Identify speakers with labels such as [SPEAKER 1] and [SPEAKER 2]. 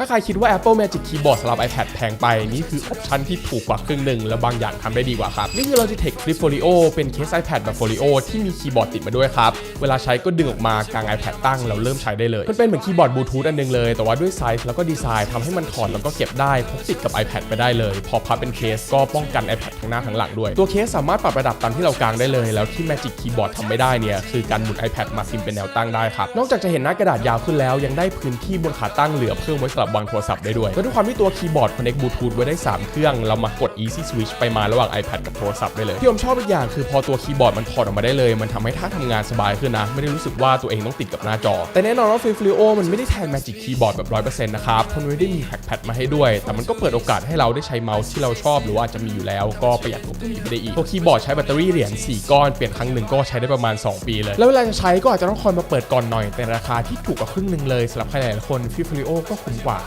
[SPEAKER 1] ถ้าใครคิดว่า Apple Magic Keyboard สำหรับ iPad แพงไป นี่คือออปชันที่ถูกกว่าครึ่งหนึ่ง และบางอย่างทำได้ดีกว่าครับ นี่คือ Logitech Flip Folio เป็นเคส iPad แบบ Folio ที่มีคีย์บอร์ดติดมาด้วยครับ เวลาใช้ก็ดึงออกมากลาง iPad ตั้งแล้วเริ่มใช้ได้เลย มันเป็นเหมือนคีย์บอร์ดบลูทูธอันนึงเลย แต่ว่าด้วยไซส์แล้วก็ดีไซน์ทำให้มันถอดแล้วก็เก็บได้พกติดกับ iPad ไปได้เลย พอพับเป็นเคสก็ป้องกัน iPad ทั้งหน้าทั้งหลังด้วย ตัวเคสสามารถปรับระดับตามที่เรากางได้เลย แล้วที่ Magic Keyboard ทำไม่ได้เนี่ยคือการหมุน iPad มาพิมเป็นแนวตั้งได้ครับนอกจากจะเห็นหน้ากระดาษยาวขึ้นแล้วยังได้พื้นที่บนขาตั้งเหลือเพิ่มไว้สำหรับวางโทรศัพท์ได้ด้วยและด้วยความที่ตัวคีย์บอร์ด Connect Bluetooth ไว้ได้ 3 เครื่อง เรามากด Easy Switch ไปมาระหว่าง iPad กับโทรศัพท์ได้เลย ที่ผมชอบอีกอย่างคือพอตัวคีย์บอร์ดมันถอดออกมาได้เลย มันทำให้ท่าทำงานสบายขึ้นนะ ไม่ได้รู้สึกว่าตัวเองต้องติดกับหน้าจอ แต่แน่นอนว่า Flip Folio มันไม่ได้แทน Magic Keyboard แบบ100%นะครับเพราะมันไม่ได้มีแพ็กแพดมาให้ด้วย แต่มันก็เปิดโอกาสให้เราได้ใช้เมาส์ที่เราชอบหรือว่าจะมีอยู่แล้วก็ประหยัดงบตรงนี้ไปได้อีกตัวคีย์บอร์ดใช้แบตเตอรี่เหรียญ4ก้อนเปลี่ยนครั้งหนึ่งก็ใช้ได้ประมาณ 2 ปีเลย แล้วเวลาจะใช้ก็อาจจะต้องคอยมาเปิดก่อนหน่อยแต่ราคาที่ถูกกว่าครึ่งหนึ่งเลยสำหรับใครหลายๆคน Flip Folio ก็คุ้มกว่า